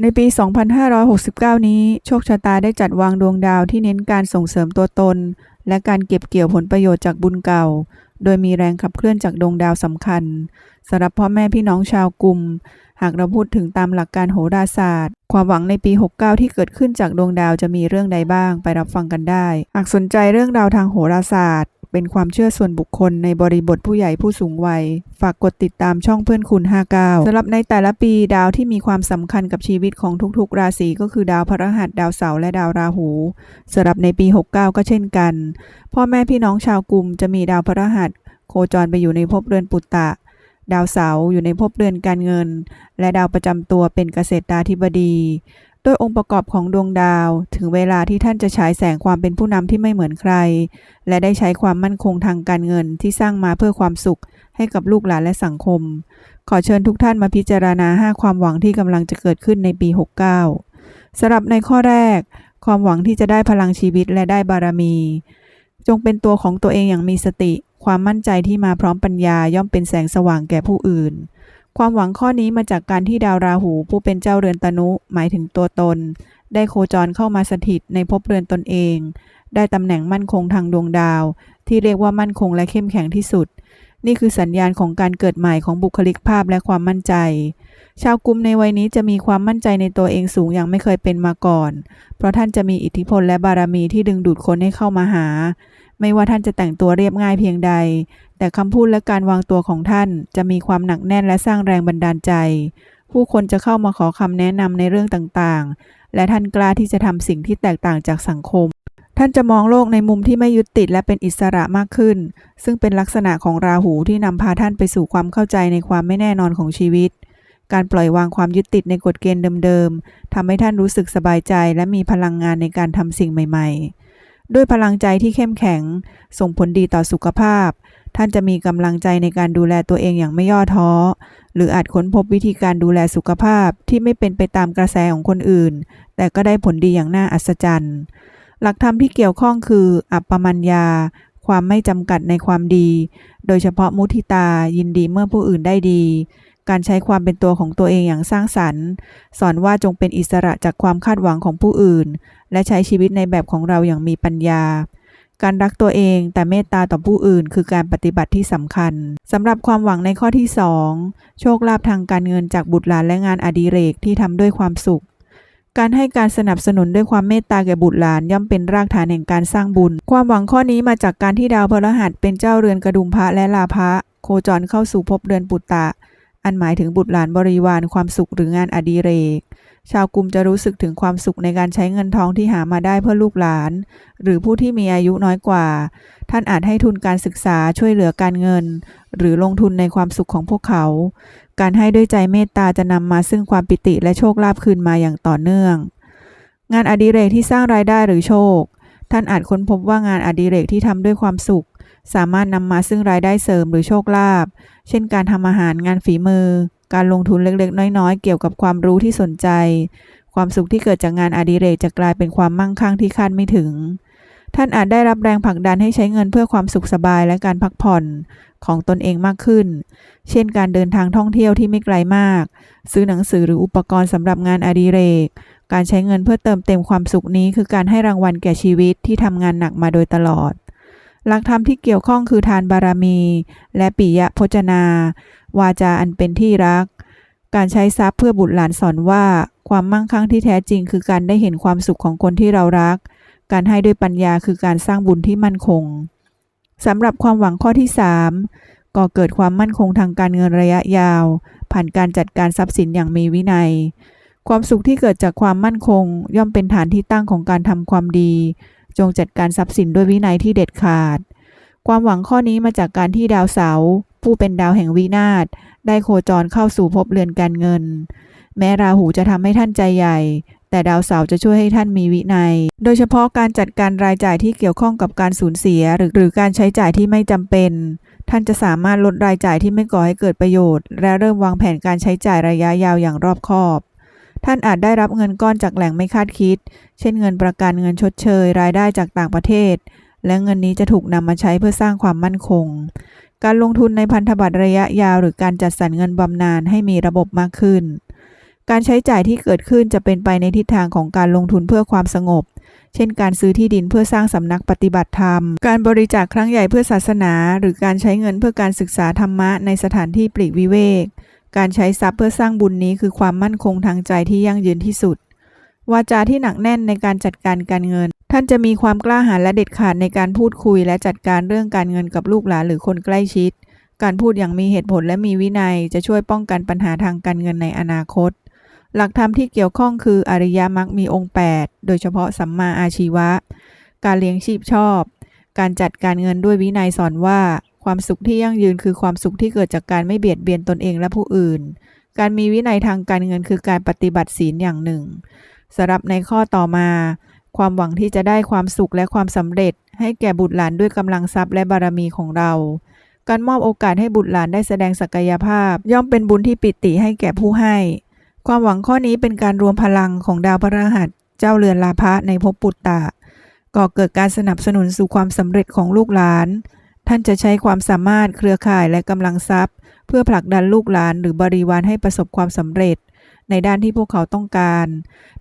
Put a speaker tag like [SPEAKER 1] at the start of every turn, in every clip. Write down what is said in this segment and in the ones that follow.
[SPEAKER 1] ในปี 2569 นี้ โชคชะตาได้จัดวางดวงดาวที่เน้นการส่งเสริมตัวตน และการเก็บเกี่ยวผลประโยชน์จากบุญเก่า โดยมีแรงขับเคลื่อนจากดวงดาวสำคัญสำหรับพ่อแม่พี่น้องชาวกลุ่ม หากเราพูดถึงตามหลักการโหราศาสตร์ ความหวังในปี 69 ที่เกิดขึ้นจากดวงดาวจะมีเรื่องใดบ้างไปรับฟังกันได้ หากสนใจเรื่องราวทางโหราศาสตร์ เป็นความเชื่อส่วนบุคคลในบริบทผู้ใหญ่ผู้สูงวัย ฝากกดติดตามช่องเพื่อนคุณ 59สำหรับในแต่ละปีดาวที่มีความสำคัญกับชีวิตของทุกๆ ราศีก็คือดาวพฤหัสดาวเสาร์และดาวราหูสำหรับในปี 69 ก็เช่นกัน พ่อแม่พี่น้องชาวกลุ่มจะมีดาวพฤหัส โคจรไปอยู่ในภพเรือนปุตตะ ดาวเสาร์อยู่ในภพเรือนการเงิน และดาวประจำตัวเป็นเกษตราธิบดี ด้วยองค์ประกอบของดวงดาว ถึงเวลาที่ท่านจะฉายแสงความเป็นผู้นำที่ไม่เหมือนใคร และได้ใช้ความมั่นคงทางการเงินที่สร้างมาเพื่อความสุข ให้กับลูกหลานและสังคม ขอเชิญทุกท่านมาพิจารณา 5 ความหวังที่กำลังจะเกิดขึ้นในปี 69 สำหรับในข้อแรก ความหวังที่จะได้พลังชีวิตและได้บารมี จงเป็นตัวของตัวเองอย่างมีสติ ความมั่นใจที่มาพร้อมปัญญาย่อมเป็นแสงสว่างแก่ผู้อื่น ความหวังข้อนี้มาจากการที่ดาวราหูผู้เป็นเจ้าเรือนตนุ หมายถึงตัวตน ได้โคจรเข้ามาสถิตในภพเรือนตนเอง ได้ตำแหน่งมั่นคงทางดวงดาว ที่เรียกว่ามั่นคงและเข้มแข็งที่สุด นี่คือสัญญาณของการเกิดใหม่ของบุคลิกภาพและความมั่นใจ ชาวกลุ่มในวัยนี้จะมีความมั่นใจในตัวเองสูงอย่างไม่เคยเป็นมาก่อน เพราะท่านจะมีอิทธิพลและบารมีที่ดึงดูดคนให้เข้ามาหา ไม่ว่าท่านจะแต่งตัวเรียบง่ายเพียงใด แต่คำพูดและการวางตัวของท่านจะมีความหนักแน่นและสร้างแรงบันดาลใจ ผู้คนจะเข้ามาขอคำแนะนำในเรื่องต่างๆ และท่านกล้าที่จะทำสิ่งที่แตกต่างจากสังคม ท่านจะมองโลกในมุมที่ไม่ยึดติดและเป็นอิสระมากขึ้น ซึ่งเป็นลักษณะของราหูที่นำพาท่านไปสู่ความเข้าใจในความไม่แน่นอนของชีวิต การปล่อยวางความยึดติดในกฎเกณฑ์เดิมๆทำให้ท่านรู้สึกสบายใจ และมีพลังงานในการทำสิ่งใหม่ ๆ ด้วยพลังใจที่เข้มแข็ง ส่งผลดีต่อสุขภาพ ท่านจะมีกำลังใจในการดูแลตัวเองอย่างไม่ย่อท้อ หรืออาจค้นพบวิธีการดูแลสุขภาพที่ไม่เป็นไปตามกระแสของคนอื่น แต่ก็ได้ผลดีอย่างน่าอัศจรรย์ หลักธรรมที่เกี่ยวข้องคือ อัปปมัญญา ความไม่จำกัดในความดี โดยเฉพาะมุทิตายินดีเมื่อผู้อื่นได้ดี การใช้ความเป็นตัวของตัวเองอย่างสร้างสรรค์ สอนว่าจงเป็นอิสระจากความคาดหวังของผู้อื่น และใช้ชีวิตในแบบของเราอย่างมีปัญญา การรักตัวเองแต่เมตตาต่อผู้อื่น คือการปฏิบัติที่สำคัญสำหรับความหวังในข้อที่ 2 โชคลาภทางการเงินจากบุตรหลานและงานอดิเรกที่ทำด้วยความสุขการให้การสนับสนุนด้วยความเมตตาแก่บุตรหลานย่อมเป็นรากฐานแห่งการสร้างบุญ ความหวังข้อนี้มาจากการที่ดาวพฤหัสเป็นเจ้าเรือนกระดุมพระและลาภะโคจรเข้าสู่ภพเรือนปุตตะ อันหมายถึงบุตรหลานบริวารความสุขหรืองานอดิเรก ชาวกลุ่มจะรู้สึกถึงความสุขในการใช้เงินทองที่หามาได้เพื่อลูกหลาน หรือผู้ที่มีอายุน้อยกว่า ท่านอาจให้ทุนการศึกษาช่วยเหลือการเงิน หรือลงทุนในความสุขของพวกเขา การให้ด้วยใจเมตตาจะนำมาซึ่งความปิติและโชคลาภคืนมาอย่างต่อเนื่อง งานอดิเรกที่สร้างรายได้หรือโชค ท่านอาจค้นพบว่างานอดิเรกที่ทำด้วยความสุข สามารถนำมาซึ่งรายได้เสริมหรือโชคลาภ เช่นการทำอาหารงานฝีมือ การลงทุนเล็กๆ น้อยๆ เกี่ยวกับความรู้ที่สนใจ ความสุขที่เกิดจากงานอดิเรกจะกลายเป็นความมั่งคั่งที่คาดไม่ถึง ท่านอาจได้รับแรงผลักดันให้ใช้เงินเพื่อความสุขสบายและการพักผ่อนของตนเองมากขึ้น เช่นการเดินทางท่องเที่ยวที่ไม่ไกลมาก ซื้อหนังสือหรืออุปกรณ์สำหรับงานอดิเรก การใช้เงินเพื่อเติมเต็มความสุขนี้คือการให้รางวัลแก่ชีวิตที่ทำงานหนักมาโดยตลอด หลักธรรมที่เกี่ยวข้องคือทานบารมี และปิยะพจนา วาจาอันเป็นที่รัก การใช้ทรัพย์เพื่อบุตรหลานสอนว่า ความมั่งคั่งที่แท้จริง คือการได้เห็นความสุขของคนที่เรารัก การให้ด้วยปัญญาคือการสร้างบุญที่มั่นคงสำหรับความหวังข้อที่ 3ก่อเกิดความมั่นคงทางการเงินระยะยาว ผ่านการจัดการทรัพย์สินอย่างมีวินัย ความสุขที่เกิดจากความมั่นคง ย่อมเป็นฐานที่ตั้งของการทำความดี จงจัดการทรัพย์สินด้วยวินัยที่เด็ดขาด ความหวังข้อนี้มาจากการที่ดาวเสาร์ผู้เป็นดาวแห่งวินาศได้โคจรเข้าสู่ภพเรือนการเงิน แม้ราหูจะทำให้ท่านใจใหญ่ แต่ดาวเสาร์จะช่วยให้ท่านมีวินัย โดยเฉพาะการจัดการรายจ่ายที่เกี่ยวข้องกับการสูญเสียหรือหรือการใช้จ่ายที่ไม่จำเป็น ท่านจะสามารถลดรายจ่ายที่ไม่ก่อให้เกิดประโยชน์ และเริ่มวางแผนการใช้จ่ายระยะยาวอย่างรอบคอบ ท่านอาจได้รับเงินก้อนจากแหล่งไม่คาดคิด เช่นเงินประกันเงินชดเชย รายได้จากต่างประเทศ และเงินนี้จะถูกนำมาใช้เพื่อสร้างความมั่นคง การลงทุนในพันธบัตรระยะยาวหรือการจัดสรรเงินบำนาญให้มีระบบมากขึ้น การใช้จ่ายที่เกิดขึ้นจะเป็นไปในทิศทางของการลงทุนเพื่อความสงบ เช่น การซื้อที่ดินเพื่อสร้างสำนักปฏิบัติธรรม การบริจาคครั้งใหญ่เพื่อศาสนา หรือการใช้เงินเพื่อการศึกษาธรรมะในสถานที่ปลีกวิเวก การใช้ทรัพย์เพื่อสร้างบุญนี้คือความมั่นคงทางใจที่ยั่งยืนที่สุด วาจาที่หนักแน่นในการจัดการการเงิน ท่านจะมีความกล้าหาญและเด็ดขาดในการพูดคุยและจัดการเรื่องการเงินกับลูกหลานหรือคนใกล้ชิด การพูดอย่างมีเหตุผลและมีวินัยจะช่วยป้องกันปัญหาทางการเงินในอนาคต หลักธรรมที่เกี่ยวข้องคืออริยมรรคมีองค์ 8 โดยเฉพาะสัมมาอาชีวะ การเลี้ยงชีพชอบ การจัดการเงินด้วยวินัยสอนว่า ความสุขที่ยั่งยืนคือความสุขที่เกิดจากการไม่เบียดเบียนตนเองและผู้อื่น การมีวินัยทางการเงินคือการปฏิบัติศีลอย่างหนึ่งสำหรับในข้อต่อมา ความหวังที่จะได้ความสุขและความสำเร็จ ให้แก่บุตรหลานด้วยกำลังทรัพย์และบารมีของเรา การมอบโอกาสให้บุตรหลานได้แสดงศักยภาพ ย่อมเป็นบุญที่ปิติให้แก่ผู้ให้ ความหวังข้อนี้เป็นการรวมพลังของดาวพฤหัส เจ้าเรือนลาภะในภพปุตตะก่อเกิดการสนับสนุนสู่ความสำเร็จของลูกหลาน ท่านจะใช้ความสามารถเครือข่ายและกำลังทรัพย์ เพื่อผลักดันลูกหลานหรือบริวารให้ประสบความสำเร็จ ในด้านที่พวกเขาต้องการ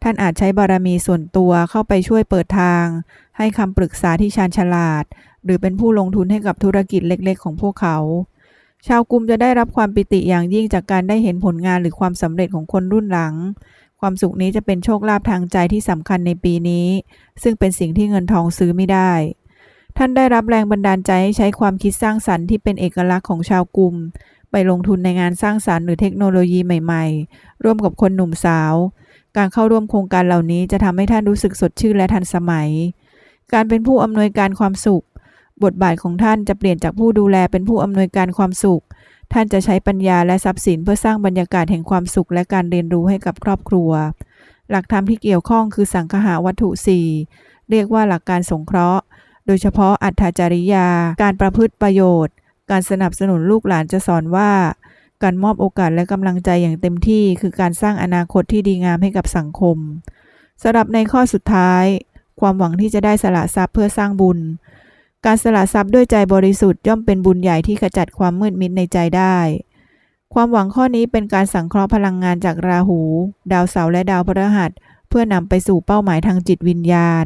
[SPEAKER 1] ท่านอาจใช้บารมีส่วนตัวเข้าไปช่วยเปิดทาง ให้คำปรึกษาที่ชาญฉลาด หรือเป็นผู้ลงทุนให้กับธุรกิจเล็กๆ ของพวกเขา ชาวกุมจะได้รับความปิติอย่างยิ่งจากการได้เห็นผลงานหรือความสำเร็จของคนรุ่นหลังความสุขนี้จะเป็นโชคลาภทางใจที่สำคัญในปีนี้ ซึ่งเป็นสิ่งที่เงินทองซื้อไม่ได้ ท่านได้รับแรงบันดาลใจให้ใช้ความคิดสร้างสรรค์ที่เป็นเอกลักษณ์ของชาวกลุ่ม ไปลงทุนในงานสร้างสรรค์หรือเทคโนโลยีใหม่ๆ ร่วมกับคนหนุ่มสาว การเข้าร่วมโครงการเหล่านี้จะทำให้ท่านรู้สึกสดชื่นและทันสมัย การเป็นผู้อำนวยการความสุข บทบาทของท่านจะเปลี่ยนจากผู้ดูแลเป็นผู้อำนวยการความสุข ท่านจะใช้ปัญญาและทรัพย์สินเพื่อสร้างบรรยากาศแห่งความสุขและการเรียนรู้ให้กับครอบครัว หลักธรรมที่เกี่ยวข้องคือสังคหาวัตถุ4เรียกว่าหลักการสงเคราะห์ โดยเฉพาะอัตจริยา การประพฤติประโยชน์ การสนับสนุนลูกหลานจะสอนว่า การมอบโอกาสและกำลังใจอย่างเต็มที่ คือการสร้างอนาคตที่ดีงามให้กับสังคมสำหรับในข้อสุดท้าย ความหวังที่จะได้สละทรัพย์เพื่อสร้างบุญ การสละทรัพย์ด้วยใจบริสุทธิ์ย่อมเป็นบุญใหญ่ที่ขจัดความมืดมิดในใจได้ ความหวังข้อนี้เป็นการสังเคราะห์พลังงานจากราหู ดาวเสาร์และดาวพฤหัส เพื่อนำไปสู่เป้าหมายทางจิตวิญญาณ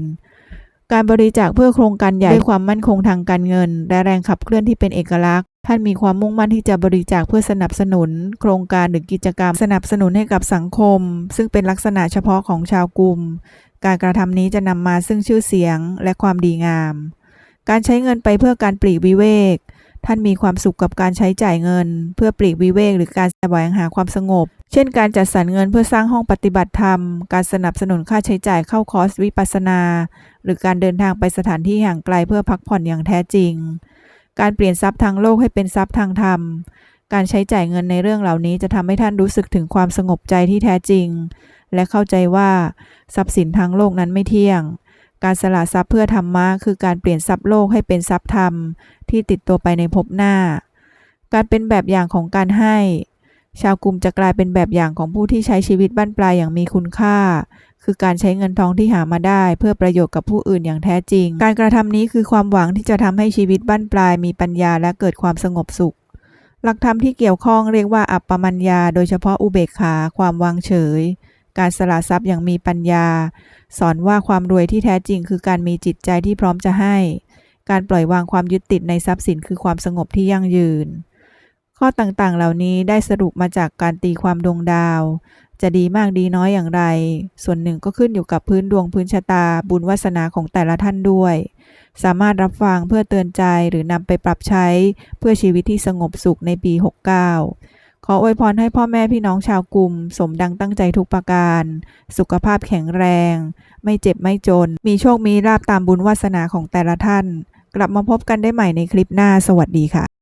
[SPEAKER 1] การบริจาคเพื่อโครงการใหญ่ด้วยความมั่นคงทางการเงิน และแรงขับเคลื่อนที่เป็นเอกลักษณ์ ท่านมีความมุ่งมั่นที่จะบริจาคเพื่อสนับสนุน โครงการหรือกิจกรรม สนับสนุนให้กับสังคม ซึ่งเป็นลักษณะเฉพาะของชาวกลุ่ม การกระทำนี้จะนำมาซึ่งชื่อเสียงและความดีงาม การใช้เงินไปเพื่อการปลีกวิเวก ท่านมีความสุขกับการใช้จ่ายเงิน เพื่อปลีกวิเวก หรือการแสวงหาความสงบ เช่นการจัดสรรเงินเพื่อสร้างห้องปฏิบัติธรรม การสนับสนุนค่าใช้จ่ายเข้าคอร์สวิปัสนา หรือการเดินทางไปสถานที่ห่างไกลเพื่อพักผ่อนอย่างแท้จริง การเปลี่ยนทรัพย์ทางโลกให้เป็นทรัพย์ทางธรรม การใช้จ่ายเงินในเรื่องเหล่านี้จะทำให้ท่านรู้สึกถึงความสงบใจที่แท้จริง และเข้าใจว่าทรัพย์สินทางโลกนั้นไม่เที่ยง การสละทรัพย์เพื่อธรรมะคือการเปลี่ยนทรัพย์โลกให้เป็นทรัพย์ธรรม ที่ติดตัวไปในภพหน้า การเป็นแบบอย่างของการให้ ชาวกลุ่มจะกลายเป็นแบบอย่างของผู้ที่ใช้ชีวิตบั้นปลายอย่างมีคุณค่า คือการใช้เงินทองที่หามาได้ เพื่อประโยชน์กับผู้อื่นอย่างแท้จริง การกระทำนี้คือความหวังที่จะทำให้ชีวิตบั้นปลายมีปัญญาและเกิดความสงบสุข หลักธรรมที่เกี่ยวข้องเรียกว่าอัปปมัญญา โดยเฉพาะอุเบกขา ความวางเฉย การสละทรัพย์อย่างมีปัญญา สอนว่าความรวยที่แท้จริง คือการมีจิตใจที่พร้อมจะให้ การปล่อยวางความยึดติดในทรัพย์สินคือความสงบที่ยั่งยืน ข้อต่างๆ เหล่านี้ได้สรุปมาจากการตีความดวงดาว จะดีมากดีน้อยอย่างไร ส่วนหนึ่งก็ขึ้นอยู่กับพื้นดวงพื้นชะตาบุญวาสนาของแต่ละท่านด้วย สามารถรับฟังเพื่อเตือนใจหรือนำไปปรับใช้เพื่อชีวิตที่สงบสุขในปี 69 ขออวยพรให้พ่อแม่พี่น้องชาวกลุ่ม สมดังตั้งใจทุกประการ สุขภาพแข็งแรง ไม่เจ็บไม่จน มีโชคมีลาบตามบุญวาสนาของแต่ละท่าน กลับมาพบกันได้ใหม่ในคลิปหน้า สวัสดีค่ะ